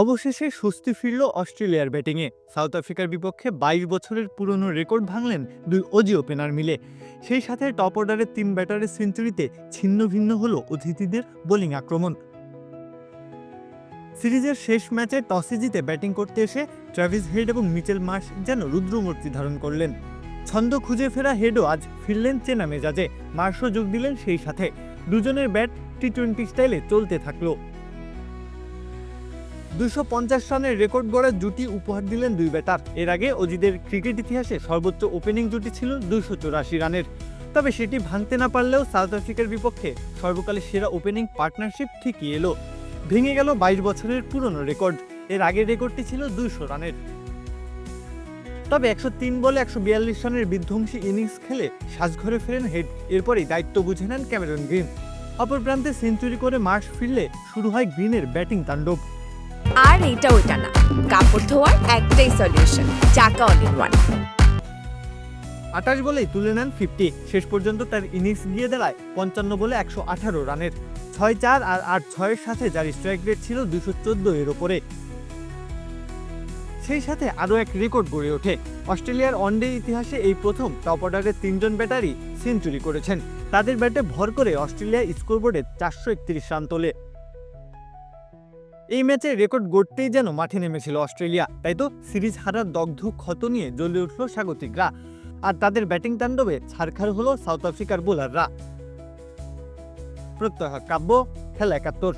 অবশেষে স্বস্তি ফিরল অস্ট্রেলিয়ার ব্যাটিংয়ে। সাউথ আফ্রিকার বিপক্ষে বাইশ বছরের পুরনো রেকর্ড ভাঙলেন দুই অজি ওপেনার মিলে। সেই সাথে টপ অর্ডারের তিন ব্যাটারের সেঞ্চুরিতে ছিন্ন ভিন্ন হল অতিথিদের বোলিং আক্রমণ। সিরিজের শেষ ম্যাচে টসে জিতে ব্যাটিং করতে এসে ট্রাভিস হেড এবং মিচেল মার্শ যেন রুদ্রমূর্তি ধারণ করলেন। ছন্দ খুঁজে ফেরা হেডও আজ ফিরলেন চেনা মেজাজে। মার্শও যোগ দিলেন সেই সাথে। দুজনের ব্যাট টি টোয়েন্টি স্টাইলে চলতে থাকল। দুশো রানের রেকর্ড গড়ে জুটি উপহার দিলেন দুই ব্যাটার। এর আগে অজিদের ক্রিকেট ইতিহাসে সর্বোচ্চ ওপেনিং জুটি ছিল দুশো রানের। তবে সেটি ভাঙতে না পারলেও সাউথ আফ্রিকার বিপক্ষে সর্বকালের সেরা ওপেনিং পার্টনারশিপ ঠিকই এলো। ভেঙে গেল বাইশ বছরের পুরনো রেকর্ড। এর আগের রেকর্ডটি ছিল দুইশো রানের। তবে একশো তিন বলে একশো বিয়াল্লিশ রানের বিধ্বংসী ইনিংস খেলে সাজঘরে ফেরেন হেড। এরপরেই দায়িত্ব বুঝে নেন ক্যামেরন গ্রিন। অপর প্রান্তে সেঞ্চুরি করে মার্শ ফিরলে শুরু হয় গ্রিনের ব্যাটিং তাণ্ডব। আর এটা ওটা না। কাপড় ধোয়ার একটাই সলিউশন চাকা অল ইন ওয়ান আঠাশ বলেই তুলে নেন ফিফটি শেষ পর্যন্ত তার ইনিংস গিয়ে দাঁড়ায় পঞ্চান্ন বলে একশো আঠারো রানের। ছয় চার আর আট ছয়ের সাথে যার স্ট্রাইক রেট ছিল দুশো চোদ্দ এর ওপরে। সেই সাথে আরও এক রেকর্ড গড়ে ওঠে। অস্ট্রেলিয়ার ওয়ানডে ইতিহাসে এই প্রথম টপ অর্ডারের তিনজন ব্যাটারি সেঞ্চুরি করেছেন। তাদের ব্যাটে ভর করে অস্ট্রেলিয়া স্কোরবোর্ডে চারশো একত্রিশ রান তোলে। এই ম্যাচে রেকর্ড গড়তেই যেন মাঠে নেমেছিল অস্ট্রেলিয়া। তাই তো সিরিজ হারার দগ্ধ ক্ষত নিয়ে জ্বলে উঠল স্বাগতিকরা। আর তাদের ব্যাটিং তাণ্ডবে ছাড়খাড় হলো সাউথ আফ্রিকার বোলাররা। প্রত্যহ কাব্য, খেলা একাত্তর।